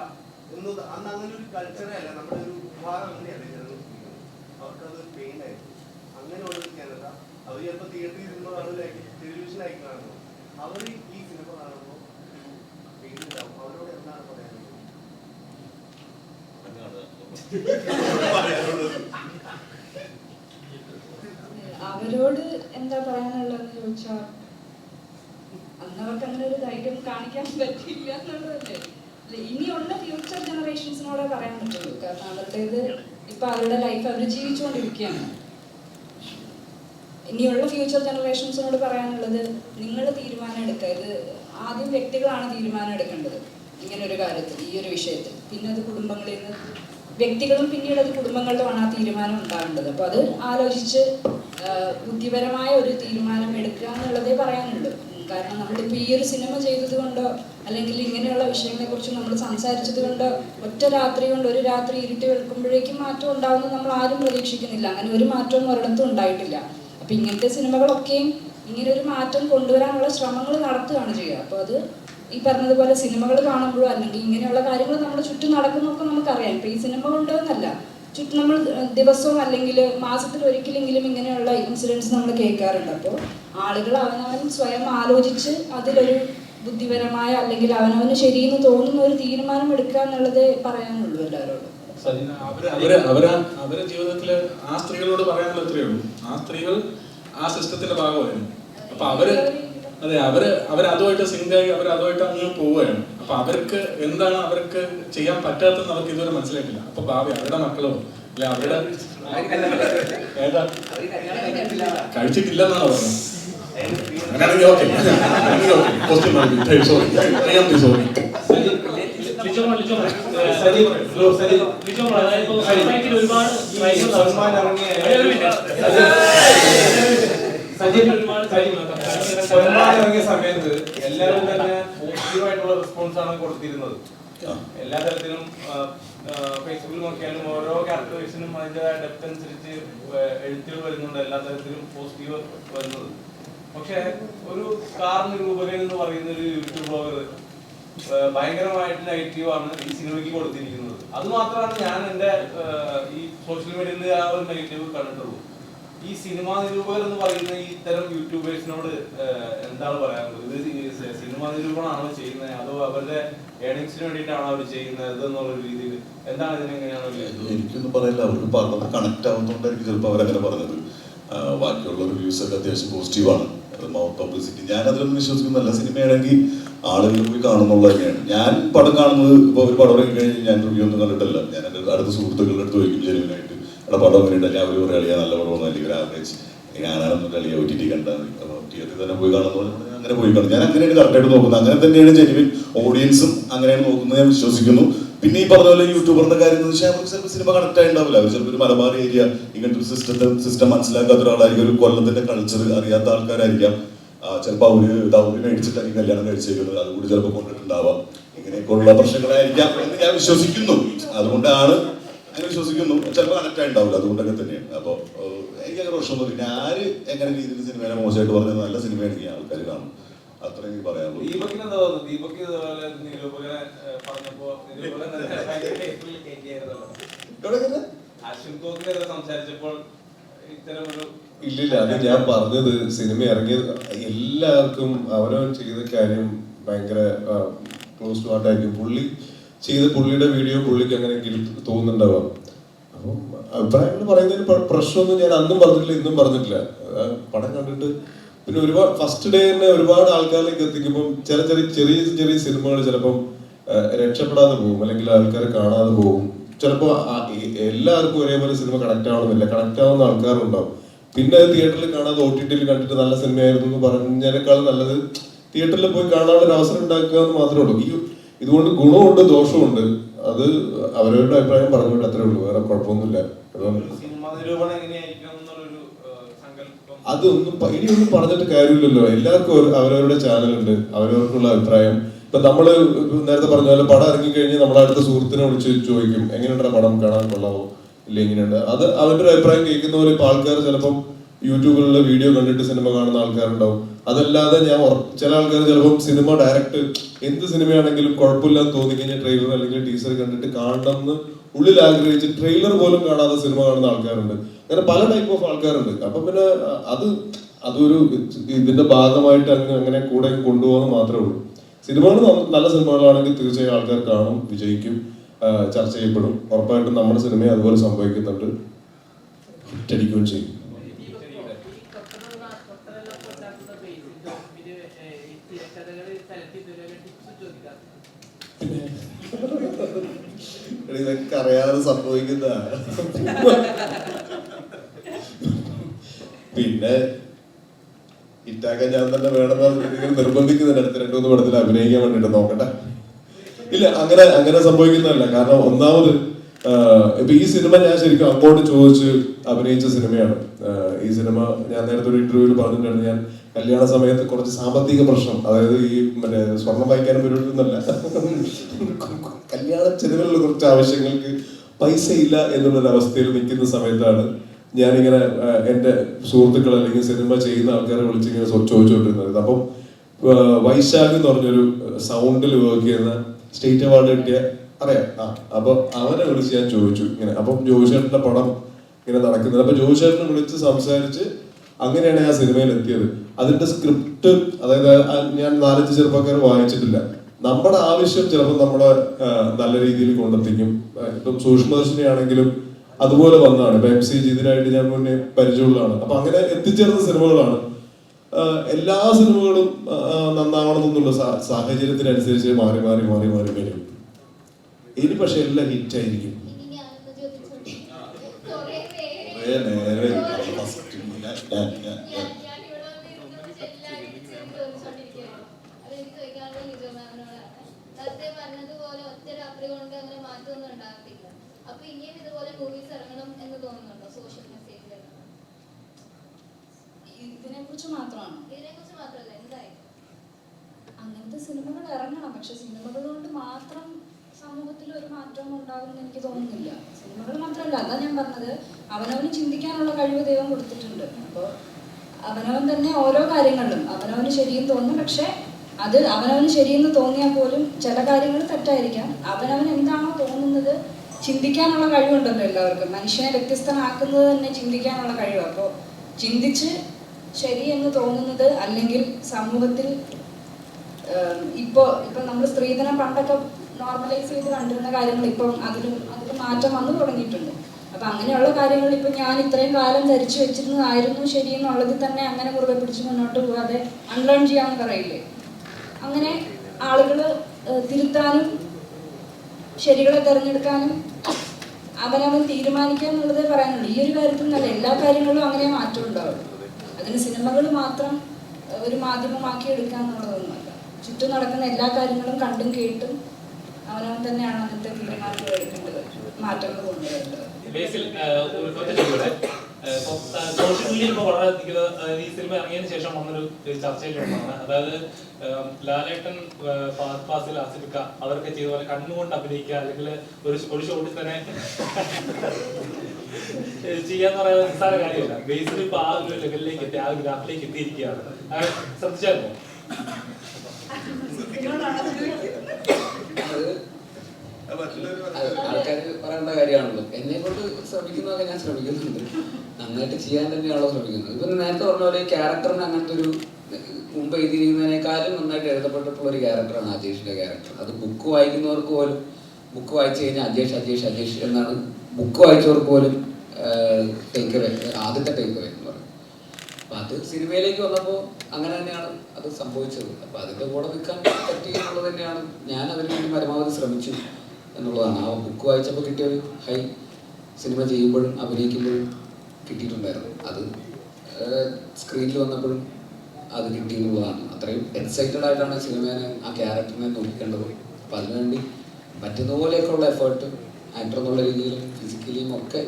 എന്നത് അന്ന് അങ്ങനെ ഒരു കൾച്ചറേ അല്ല നമ്മുടെ ഒരു വിഭാഗം അങ്ങനെയല്ല ജനങ്ങൾ ചിന്തിക്കുന്നത് അവർക്കതൊരു പെയിനായിരുന്നു അങ്ങനെയുള്ള ജനത അവർ ചിലപ്പോൾ തിയേറ്ററിൽ ഇരുന്നോ അത് ടെലിവിഷനായി കാണുന്നു അവർ ഈ സിനിമ കാണുമ്പോൾ വീണ്ടും അവരോട് എന്താണ് പറയാനുള്ളത്? അവരോട് എന്താ പറയാനുള്ളതെന്ന് ചോദിച്ചാൽ അന്ന് അവർക്ക് അങ്ങനെ ഒരു ധൈര്യം കാണിക്കാൻ പറ്റില്ല എന്നുള്ളതല്ലേ? ഇനിയുള്ള ഫ്യൂച്ചർ ജനറേഷൻസിനോടെ പറയാൻ പറ്റുള്ളൂ. കാരണം അവരുടേത് ഇപ്പൊ അവരുടെ ലൈഫ് അവർ ജീവിച്ചുകൊണ്ടിരിക്കുകയാണ്. ഇനിയുള്ള ഫ്യൂച്ചർ ജനറേഷൻസിനോട് പറയാനുള്ളത് നിങ്ങൾ തീരുമാനം എടുക്കുക ഇത് ആദ്യം വ്യക്തികളാണ് തീരുമാനം എടുക്കേണ്ടത്. ഇങ്ങനെ ഒരു കാര്യത്തിൽ ഈ ഒരു വിഷയത്തിൽ. പിന്നെ അത് കുടുംബങ്ങളിൽ നിന്ന് വ്യക്തികളും പിന്നീട് അത് കുടുംബങ്ങളിലുമാണ് ആ തീരുമാനം ഉണ്ടാകേണ്ടത് അപ്പോൾ അത് ആലോചിച്ച് ബുദ്ധിപരമായ ഒരു തീരുമാനം എടുക്കുക എന്നുള്ളതേ പറയാനുള്ളൂ. കാരണം നമ്മളിപ്പോൾ ഈ ഒരു സിനിമ ചെയ്തത് കൊണ്ടോ അല്ലെങ്കിൽ ഇങ്ങനെയുള്ള വിഷയങ്ങളെക്കുറിച്ച് നമ്മൾ സംസാരിച്ചത് കൊണ്ടോ ഒറ്റ രാത്രി കൊണ്ട് ഒരു രാത്രി ഇരുട്ടി വെളുക്കുമ്പോഴേക്കും മാറ്റം ഉണ്ടാവുമെന്ന് നമ്മൾ ആരും പ്രതീക്ഷിക്കുന്നില്ല. അങ്ങനെ ഒരു മാറ്റവും ഒരിടത്തും ഉണ്ടായിട്ടില്ല. അപ്പൊ ഇങ്ങനത്തെ സിനിമകളൊക്കെയും ഇങ്ങനെ ഒരു മാറ്റം കൊണ്ടുവരാനുള്ള ശ്രമങ്ങൾ നടത്തുകയാണ് ചെയ്യുക. അപ്പോൾ അത് ഈ പറഞ്ഞതുപോലെ സിനിമകൾ കാണുമ്പോഴോ അല്ലെങ്കിൽ ഇങ്ങനെയുള്ള കാര്യങ്ങൾ നമ്മുടെ ചുറ്റും നടക്കുന്നൊക്കെ നമുക്കറിയാം. ഇപ്പൊ ഈ സിനിമ കൊണ്ടുവന്നല്ല. ചുറ്റും നമ്മൾ ദിവസവും അല്ലെങ്കിൽ മാസത്തിൽ ഒരിക്കലെങ്കിലും ഇങ്ങനെയുള്ള ഇൻസിഡൻസ് നമ്മൾ കേൾക്കാറുണ്ട്. അപ്പോൾ ആളുകൾ അവനവൻ സ്വയം ആലോചിച്ച് അതിലൊരു ബുദ്ധിപരമായ അല്ലെങ്കിൽ അവനവന് ശരിയെന്ന് തോന്നുന്ന ഒരു തീരുമാനം എടുക്കുക എന്നുള്ളത് പറയാനുള്ളൂ എല്ലാവരോടും. അവർ അവർ അവർ അവരെ ജീവിതത്തിൽ ആ സ്ത്രീകളോട് പറയാനുള്ള ഇത്രയേ ഉള്ളൂ. ആ സ്ത്രീകൾ ആ സിസ്റ്റത്തിന്റെ ഭാഗമായിരുന്നു. അപ്പൊ അവർ അതെ അവർ അവരതുമായിട്ട് സിങ്കായി അവരതുമായിട്ട് അങ്ങ് പോവുകയാണ്. അപ്പൊ അവർക്ക് എന്താണ് അവർക്ക് ചെയ്യാൻ പറ്റാത്തതെന്ന് അവർക്ക് ഇതുവരെ മനസ്സിലായിട്ടില്ല. അപ്പൊ ഭാവി അവരുടെ മക്കളോ അല്ലെ അവരുടെ ഏതാ? കഴിച്ചിട്ടില്ലെന്നാണ് പറഞ്ഞത്? അങ്ങനെയാണെങ്കിൽ ഓക്കെ ഓക്കെ സോറി സോറി ഇറങ്ങിയ സമയത്ത് എല്ലാവരും തന്നെ പോസിറ്റീവ് ആയിട്ടുള്ള റെസ്പോൺസ് ആണ് കൊടുത്തിരുന്നത്. എല്ലാ തരത്തിലും ഫേസ്ബുക്കിൽ നോക്കിയാലും ഓരോ ക്യാരക്ടറേഷനും അതിന്റെതായ ഡെപ്ത് അനുസരിച്ച് എഴുത്തുകൾ വരുന്നുണ്ട് എല്ലാ തരത്തിലും പോസിറ്റീവ് വരുന്നത്. പക്ഷെ ഒരു സ്റ്റാർ നിരൂപകൻ എന്ന് പറയുന്ന ഒരു യൂട്യൂബ് ബ്ലോഗർ ഭയങ്കരമായിട്ട് നെഗറ്റീവാണ് ഈ സിനിമയ്ക്ക് കൊടുത്തിരിക്കുന്നത്. അത് മാത്രമാണ് ഞാൻ എന്റെ ഈ സോഷ്യൽ മീഡിയയിൽ ആ ഒരു നെഗറ്റീവ് കണ്ടിട്ടുള്ളൂ. ഈ സിനിമാ നിരൂപകർ എന്ന് പറയുന്ന ഈ ഇത്തരം യൂട്യൂബേഴ്സിനോട് എന്താണ് പറയാനുള്ളത്? ഇത് സിനിമാ നിരൂപണമാണോ ചെയ്യുന്നത്? അതോ അവരുടെ ഏണിങ്സിന് വേണ്ടിയിട്ടാണോ അവർ ചെയ്യുന്നത് എന്നുള്ള രീതിയിൽ എന്താണ് ഇതിനെങ്ങനെയാണ് എനിക്കൊന്നും പറയില്ല. അവർക്ക് പറഞ്ഞത് കണക്ട് ആവുന്നതുകൊണ്ടായിരിക്കും ചിലപ്പോൾ അവരങ്ങനെ പറഞ്ഞത്. ബാക്കിയുള്ള റിവ്യൂസ് ഒക്കെ അത്യാവശ്യം പോസിറ്റീവാണ് മൗത്ത് പബ്ലിസിറ്റി ഞാൻ അതിലൊന്നും വിശ്വസിക്കുന്നില്ല. സിനിമയാണെങ്കിൽ ആളുകൾ പോയി കാണുന്നുള്ള തന്നെയാണ്. ഞാൻ പടം കാണുന്നത് ഇപ്പോൾ ഒരു പടം ഇറങ്ങി കഴിഞ്ഞ് ഞാൻ റിവ്യൂ ഒന്നും കണ്ടിട്ടില്ല. ഞാൻ അടുത്ത സുഹൃത്തുക്കളുടെ അടുത്ത് ചോദിക്കും ജനുവിനായിട്ട് അവിടെ പടം എങ്ങനെയുണ്ട്? ഞാൻ ഒരു കളിയാ നല്ല പടമൊന്നും അല്ലെങ്കിൽ ഒരു ആവറേജ് ഞാനാണെന്ന് കളിയാ ഒ ടി ടി കണ്ടാൽ അപ്പോൾ തിയേറ്ററിൽ തന്നെ പോയി കാണുമ്പോൾ ഞാൻ അങ്ങനെ പോയി കാണും. ഞാൻ അങ്ങനെയാണ് കറക്റ്റായിട്ട് നോക്കുന്നത്. അങ്ങനെ തന്നെയാണ് ജെനുവിൻ ഓഡിയൻസും അങ്ങനെയാണ് നോക്കുന്നത് ഞാൻ വിശ്വസിക്കുന്നു. പിന്നെ ഈ പറഞ്ഞ പോലെ യൂട്യൂബറിന്റെ കാര്യം എന്ന് വെച്ചാൽ അവർക്ക് ചിലപ്പോൾ സിനിമ കണക്ട് ആയിട്ടുണ്ടാവില്ല അവർ ചിലപ്പോൾ ഒരു മലബാർ ഏരിയ ഇങ്ങനത്തെ ഒരു സിസ്റ്റത്തെ സിസ്റ്റം മനസ്സിലാക്കാത്ത ഒരാളായിരിക്കും. ഒരു കൊല്ലത്തിന്റെ കൾച്ചർ അറിയാത്ത ആൾക്കാരായിരിക്കാം. ചിലപ്പോൾ അവർ ദൗരി മേടിച്ചിട്ടായിരിക്കും കല്യാണം കഴിച്ചേക്കുന്നത് അതുകൂടി ചിലപ്പോൾ കൊണ്ടിട്ടുണ്ടാവാം. ഇങ്ങനെയൊക്കെയുള്ള പ്രശ്നങ്ങളായിരിക്കാം എന്ന് ഞാൻ വിശ്വസിക്കുന്നു. അതുകൊണ്ടാണ് ഞാൻ വിശ്വസിക്കുന്നു. ചിലപ്പോൾ കണക്റ്റ് ഉണ്ടാവില്ല അതുകൊണ്ടൊക്കെ തന്നെയാണ്. അപ്പോൾ എനിക്ക് അങ്ങനെ പ്രശ്നമൊന്നുമില്ല ഞാൻ ആര് എങ്ങനെ രീതിയിൽ സിനിമയെ മോശമായിട്ട് പറഞ്ഞത് നല്ല സിനിമയാണെങ്കിൽ ആൾക്കാർ കാണും അത്ര എനിക്ക് പറയാനുള്ളൂ. ദീപക്കിന് എന്താ തോന്നുന്നു ദീപക് ഇതുപോലെ നിരൂപകനെ ഏഹ്, പറഞ്ഞപ്പോ നിരൂപകൻ തന്നെ ഭയങ്കര hateful കയറ്റിയായിരുന്നല്ലോ. അശ്വിൻ ഗോപിനെതിരെ സംസാരിച്ചപ്പോൾ ഇത്തരം ഒരു ഇല്ലില്ല അത് ഞാൻ പറഞ്ഞത് സിനിമ ഇറങ്ങിയത് എല്ലാവർക്കും അവനവൻ ചെയ്ത കാര്യം ഭയങ്കര ക്ലോസ് ടു പുള്ളി ചെയ്ത പുള്ളിയുടെ വീഡിയോ പുള്ളിക്ക് അങ്ങനെ തോന്നുന്നുണ്ടാവാം. അഭിപ്രായങ്ങൾ പറയുന്നതിന് പ്ര- പ്രശ്നമൊന്നും ഞാൻ അന്നും പറഞ്ഞിട്ടില്ല ഇന്നും പറഞ്ഞിട്ടില്ല. പടം കണ്ടിട്ട് പിന്നെ ഒരുപാട് ഫസ്റ്റ് ഡേ തന്നെ ഒരുപാട് ആൾക്കാരിലേക്ക് എത്തിക്കുമ്പോൾ ചില ചെറിയ ചെറിയ ചെറിയ സിനിമകൾ ചിലപ്പം രക്ഷപ്പെടാതെ പോകും അല്ലെങ്കിൽ ആൾക്കാർ കാണാതെ പോകും. ചിലപ്പോൾ എല്ലാവർക്കും ഒരേപോലെ സിനിമ കണക്ട് ആവണമെന്നില്ല. കണക്ട് ആവുന്ന ആൾക്കാരുണ്ടാവും. പിന്നെ തിയേറ്ററിൽ കാണാതെ ഒ ടി ടിയിൽ കണ്ടിട്ട് നല്ല സിനിമയായിരുന്നു എന്ന് പറഞ്ഞതിനേക്കാൾ നല്ലത് തിയേറ്ററിൽ പോയി കാണാനുള്ള അവസരം ഉണ്ടാക്കുക എന്ന് മാത്രമേ ഉള്ളൂ. ഈ ഇതുകൊണ്ട് ഗുണമുണ്ട് ദോഷമുണ്ട്. അത് അവരവരുടെ അഭിപ്രായം പറഞ്ഞുകൊണ്ട് അത്രേ ഉള്ളൂ. വേറെ കുഴപ്പമൊന്നുമില്ല. അതൊന്നും ഇനിയൊന്നും പറഞ്ഞിട്ട് കാര്യമില്ലല്ലോ. എല്ലാവർക്കും അവരവരുടെ ചാനലുണ്ട്. അവരവർക്കുള്ള അഭിപ്രായം. ഇപ്പൊ നമ്മൾ നേരത്തെ പറഞ്ഞ പോലെ പടം ഇറങ്ങിക്കഴിഞ്ഞ് നമ്മുടെ അടുത്ത സുഹൃത്തിനെ വിളിച്ച് ചോദിക്കും എങ്ങനെയുണ്ടോ പടം? കാണാൻ കൊള്ളാമോ ഇല്ല അത് അവരുടെ ഒരു അഭിപ്രായം കേൾക്കുന്ന പോലെ ഇപ്പൊ ആൾക്കാർ ചിലപ്പം യൂട്യൂബിലുള്ള വീഡിയോ കണ്ടിട്ട് സിനിമ കാണുന്ന ആൾക്കാരുണ്ടാവും. അതല്ലാതെ ഞാൻ ചില ആൾക്കാർ ചിലപ്പം സിനിമ ഡയറക്റ്റ് എന്ത് സിനിമയാണെങ്കിലും കുഴപ്പമില്ലാന്ന് തോന്നി കഴിഞ്ഞാൽ ട്രെയിലർ അല്ലെങ്കിൽ ടീസർ കണ്ടിട്ട് കാണണം എന്ന് ഉള്ളിൽ ആഗ്രഹിച്ച് ട്രെയിലർ പോലും കാണാതെ സിനിമ കാണുന്ന ആൾക്കാരുണ്ട്. അങ്ങനെ പല ടൈപ്പ് ഓഫ് ആൾക്കാരുണ്ട്. അപ്പൊ പിന്നെ അത് അതൊരു ഇതിന്റെ ഭാഗമായിട്ട് അങ്ങ് അങ്ങനെ കൂടെ കൊണ്ടുപോകാൻ മാത്രമേ ഉള്ളൂ. സിനിമകൾ നല്ല സിനിമകളാണെങ്കിൽ തീർച്ചയായും ആൾക്കാർ കാണും വിജയിക്കും. ചർച്ച ചെയ്യപ്പെടും. ഉറപ്പായിട്ടും നമ്മുടെ സിനിമയെ അതുപോലെ സംഭവിക്കുന്നുണ്ട്. ഹിറ്റടിക്കുകയും ചെയ്യും. ഇതൊക്കെ അറിയാതെ സംഭവിക്കുന്ന പിന്നെ ഇറ്റാക്കാൻ ഞാൻ തന്നെ വേണമെന്ന് നിർബന്ധിക്കുന്നുണ്ട് അടുത്ത രണ്ടു മൂന്ന് പടത്തിൽ അഭിനയിക്കാൻ വേണ്ടിട്ട് നോക്കട്ടെ. ഇല്ല അങ്ങനെ അങ്ങനെ സംഭവിക്കുന്നതല്ല. കാരണം ഒന്നാമത് ഇപ്പൊ ഈ സിനിമ ഞാൻ ശരിക്കും അങ്ങോട്ട് ചോദിച്ച് അഭിനയിച്ച സിനിമയാണ്. ഈ സിനിമ ഞാൻ നേരത്തെ ഒരു ഇന്റർവ്യൂവിൽ പറഞ്ഞിട്ടുണ്ട് ഞാൻ കല്യാണ സമയത്ത് കുറച്ച് സാമ്പത്തിക പ്രശ്നം അതായത് ഈ മറ്റേ സ്വർണം വായിക്കാനും പരിപാടിയൊന്നുമല്ല കല്യാണ ചെലവിലുള്ള കുറച്ച് ആവശ്യങ്ങൾക്ക് പൈസ ഇല്ല എന്നുള്ളൊരു അവസ്ഥയിൽ നിൽക്കുന്ന സമയത്താണ് ഞാനിങ്ങനെ എന്റെ സുഹൃത്തുക്കൾ അല്ലെങ്കിൽ സിനിമ ചെയ്യുന്ന ആൾക്കാരെ വിളിച്ച് ഇങ്ങനെ സ്വ- ചോദിച്ചുകൊണ്ടിരുന്നത്. അപ്പം വൈശാഖ് എന്ന് പറഞ്ഞൊരു സൗണ്ടിൽ വർക്ക് ചെയ്യുന്ന സ്റ്റേറ്റ് അവാർഡ് കിട്ടിയ അറിയാം. ആ അപ്പൊ അവനെ വിളിച്ച് ഞാൻ ചോദിച്ചു ഇങ്ങനെ. അപ്പം ജോഷേട്ടന്റെ പടം ഇങ്ങനെ നടക്കുന്നത്. അപ്പൊ ജോഷേട്ടനെ വിളിച്ച് സംസാരിച്ച് അങ്ങനെയാണ് ഞാൻ സിനിമയിൽ എത്തിയത് അതിന്റെ സ്ക്രിപ്റ്റ് അതായത് ഞാൻ നാലഞ്ച് ചെറുപ്പക്കാർ വായിച്ചിട്ടില്ല. നമ്മുടെ ആവശ്യം ചിലപ്പോൾ നമ്മളെ നല്ല രീതിയിൽ കൊണ്ടെത്തിക്കും. ഇപ്പം സൂക്ഷ്മദർശിനി ആണെങ്കിലും അതുപോലെ വന്നതാണ്. ഇപ്പൊ എം സി ജിതിനായിട്ട് ഞാൻ മുന്നേ പരിചയമുള്ളതാണ്. അപ്പൊ അങ്ങനെ എത്തിച്ചേർന്ന സിനിമകളാണ് എല്ലാ സിനിമകളും നന്നാവണമെന്നുള്ള സാഹചര്യത്തിനനുസരിച്ച് മാറി മാറി മാറി മാറി വരും ഇനി പക്ഷെ എല്ലാം ഹിറ്റ് ഉണ്ടാകത്തില്ല അപ്പൊ ഇനിയും ഇതുപോലെ മൂവീസ് ഇറങ്ങണം എന്ന് തോന്നുന്നുണ്ടോ? സോഷ്യൽ മെസ്സേജ് ഇതിനെ മാത്രമാണ്? ഇതിനെക്കുറിച്ച് മാത്രമല്ല എന്തായി? അങ്ങനത്തെ സിനിമകൾ ഇറങ്ങണം പക്ഷെ സിനിമകൾ കൊണ്ട് മാത്രം സമൂഹത്തിൽ ഒരു മാറ്റം ഉണ്ടാകുമെന്ന് എനിക്ക് തോന്നുന്നില്ല. സിനിമകൾ മാത്രമല്ല അതാ ഞാൻ പറഞ്ഞത്. അവനവന് ചിന്തിക്കാനുള്ള കഴിവ് ദൈവം കൊടുത്തിട്ടുണ്ട്. അപ്പോൾ അവനവൻ തന്നെ ഓരോ കാര്യങ്ങളിലും അവനവന് ശരിയെന്ന് തോന്നും പക്ഷെ അത് അവനവന് ശരിയെന്ന് തോന്നിയാൽ പോലും ചില കാര്യങ്ങൾ തെറ്റായിരിക്കാം. അവനവൻ എന്താണോ തോന്നുന്നത് ചിന്തിക്കാനുള്ള കഴിവുണ്ടല്ലോ എല്ലാവർക്കും. മനുഷ്യനെ വ്യത്യസ്തനാക്കുന്നത് തന്നെ ചിന്തിക്കാനുള്ള കഴിവ്. അപ്പോൾ ചിന്തിച്ച് ശരിയെന്ന് തോന്നുന്നത് അല്ലെങ്കിൽ സമൂഹത്തിൽ ഇപ്പോൾ ഇപ്പോ നമ്മൾ സ്ത്രീധനം പണ്ടൊക്കെ നോർമലൈസ് ചെയ്ത് കണ്ടിരുന്ന കാര്യങ്ങൾ ഇപ്പം അതിലും അതിൽ മാറ്റം വന്നു തുടങ്ങിയിട്ടുണ്ട്. അപ്പൊ അങ്ങനെയുള്ള കാര്യങ്ങൾ ഇപ്പൊ ഞാൻ ഇത്രയും കാലം ധരിച്ചു വെച്ചിരുന്നതായിരുന്നു ശരിയെന്നുള്ളതിൽ തന്നെ അങ്ങനെ മുറുകെ പിടിച്ച് മുന്നോട്ട് പോകാതെ അൺലേൺ ചെയ്യാന്ന് പറയില്ലേ? അങ്ങനെ ആളുകൾ തിരുത്താനും ശരികളെ തിരഞ്ഞെടുക്കാനും അവനവൻ തീരുമാനിക്കുക എന്നുള്ളതേ പറയാനുള്ളൂ. ഈ ഒരു കാര്യത്തിൽ നല്ല എല്ലാ കാര്യങ്ങളിലും അങ്ങനെ മാറ്റം ഉണ്ടാവും. അതിന് സിനിമകൾ മാത്രം ഒരു മാധ്യമമാക്കി എടുക്കുക എന്നുള്ളതൊന്നുമല്ല ചുറ്റും നടക്കുന്ന എല്ലാ കാര്യങ്ങളും കണ്ടും കേട്ടും അവനവൻ തന്നെയാണ് അതിന്റെ തീരുമാനങ്ങൾ എടുക്കേണ്ടത് മാറ്റങ്ങൾ കൊണ്ടുവരേണ്ടത്. സോഷ്യൽ മീഡിയ ഇപ്പോൾ വളരെ ഈ സിനിമ ഇറങ്ങിയതിന് ശേഷം വന്നൊരു ചർച്ചയിലുണ്ടാണ് അതായത് ലാലേട്ടൻ ഫാസിൽ ആസിഫിക്ക അവരൊക്കെ ചെയ്ത പോലെ കണ്ണുകൊണ്ട് അഭിനയിക്കുക അല്ലെങ്കിൽ ഒരു ഒരു ഷോട്ടിൽ തന്നെ. ചെയ്യാന്ന് പറയുന്ന നിസ്സാര കാര്യമല്ല. ബേസിൽ ഇപ്പൊ ആ ഒരു ലെവലിലേക്ക് എത്തി ആ ഒരു ഗ്രാഫിലേക്ക് എത്തിയിരിക്കുകയാണ്. ശ്രദ്ധിച്ചായിരുന്നു? ആൾക്കാർ പറയേണ്ട കാര്യമാണല്ലോ. എന്നെ കൊണ്ട് ശ്രമിക്കുന്നതൊക്കെ ഞാൻ ശ്രമിക്കുന്നുണ്ട്. നന്നായിട്ട് ചെയ്യാൻ തന്നെയാണല്ലോ ശ്രമിക്കുന്നത്. ഇപ്പൊ നേരത്തെ പറഞ്ഞ പോലെ ക്യാരക്ടറിന് അങ്ങനത്തെ ഒരു മുമ്പ് എഴുതിയിരിക്കുന്നതിനേക്കാളും നന്നായിട്ട് എഴുതപ്പെട്ടിട്ടുള്ള ഒരു ക്യാരക്ടറാണ് അജേഷിന്റെ ക്യാരക്ടർ. അത് ബുക്ക് വായിക്കുന്നവർക്ക് പോലും ബുക്ക് വായിച്ചു കഴിഞ്ഞാൽ അജേഷ് അജേഷ് അജേഷ് എന്നാണ് ബുക്ക് വായിച്ചവർക്ക് പോലും ടേക്ക് അവേ ആദ്യത്തെ ടേക്ക് അവേ എന്ന് പറയും. അപ്പൊ അത് സിനിമയിലേക്ക് വന്നപ്പോൾ അങ്ങനെ തന്നെയാണ് അത് സംഭവിച്ചത്. അപ്പൊ അതിന്റെ കൂടെ നിൽക്കാൻ പറ്റി എന്നുള്ളത് തന്നെയാണ് ഞാൻ അതിന് വേണ്ടി പരമാവധി ശ്രമിച്ചു എന്നുള്ളതാണ്. ആ ബുക്ക് വായിച്ചപ്പോൾ കിട്ടിയ ഒരു ഹൈ സിനിമ ചെയ്യുമ്പോഴും അഭിനയിക്കുമ്പോഴും കിട്ടിയിട്ടുണ്ടായിരുന്നു. അത് സ്ക്രീനിൽ വന്നപ്പോഴും അത് കിട്ടി എന്നുള്ളതാണ്. അത്രയും എക്സൈറ്റഡ് ആയിട്ടാണ് സിനിമേനെ ആ ക്യാരക്ടറിനെ നോക്കിക്കേണ്ടത്. അപ്പം അതിനുവേണ്ടി പറ്റുന്ന പോലെയൊക്കെയുള്ള എഫേർട്ട് ആക്ടർ എന്നുള്ള രീതിയിലും ഫിസിക്കലിയും ഒക്കെ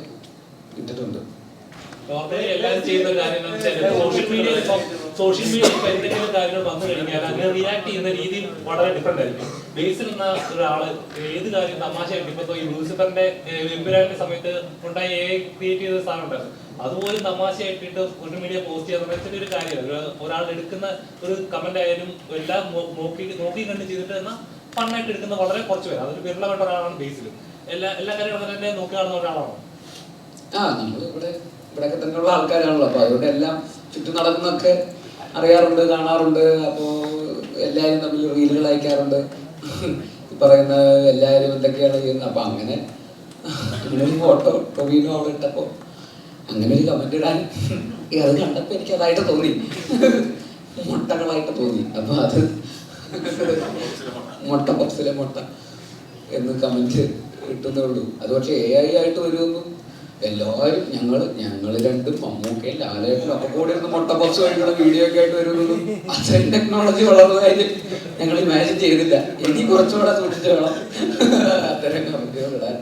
ഇട്ടിട്ടുണ്ട്. സോഷ്യൽ സോഷ്യൽ റിയാക്ട് ചെയ്യുന്ന വളരെ ആയിരിക്കും. ബേസിൽ ഏത് കാര്യം തമാശയായിട്ട് ചെയ്ത അതുപോലെ സോഷ്യൽ മീഡിയ പോസ്റ്റ് ഒരു എടുക്കുന്ന ഒരു കമന്റ് എല്ലാം നോക്കി നോക്കി കണ്ട് ചെയ്തിട്ട് എന്നാൽ ഫണ്ണായിട്ട് എടുക്കുന്ന വളരെ കുറച്ച് പേര്. അതൊരു വിരളമായിട്ട് ഒരാളാണ് ബേസിൽ എല്ലാ എല്ലാ കാര്യങ്ങളും തന്നെ നോക്കി കാണുന്ന ഒരാളാണോ? ആ നമ്മൾ ഇവിടെ ഇവിടെയൊക്കെ തന്നെയുള്ള ആൾക്കാരാണല്ലോ. അപ്പൊ അതുകൊണ്ട് എല്ലാം ചുറ്റും നടക്കുന്നൊക്കെ അറിയാറുണ്ട് കാണാറുണ്ട്. അപ്പോ എല്ലാവരും തമ്മിൽ റീലുകൾ അയക്കാറുണ്ട്. പറയുന്ന എല്ലാവരും എന്തൊക്കെയാണ് ചെയ്യുന്നത്. അപ്പൊ അങ്ങനെ അങ്ങനെ ഒരു ഫോട്ടോ ടൊവീനോ അവിടെ ഇട്ടപ്പോ അങ്ങനെ ഒരു കമന്റ് ഇടാൻ അത് കണ്ടപ്പോ എനിക്ക് അതായിട്ട് തോന്നി. മുട്ടകളായിട്ട് തോന്നി. അപ്പൊ അത് മുട്ട പപ്സിലെ മുട്ട. എന്ന് കമന്റ് ഇട്ടുന്നേ ഉള്ളൂ അത് പക്ഷെ എ ഐ ആയിട്ട് വരുമെന്നും എല്ലാവരും ഞങ്ങൾ ഞങ്ങൾ രണ്ടും മമ്മൂക്കയും ലാലേട്ടനും ഒക്കെ കൂടി ഇരുന്ന് മുട്ട ബസ് കഴിക്കുന്ന വീഡിയോ ഒക്കെ ആയിട്ട് വരുമെന്നും അത്രയും ടെക്നോളജി വളർന്നതായിട്ട് ഞങ്ങൾ ഇമാജിൻ ചെയ്തില്ല. ഇനി കുറച്ചുകൂടെ സൂക്ഷിച്ചു വേണം. അത്തരം കമ്പനികൾ ഇടാൻ.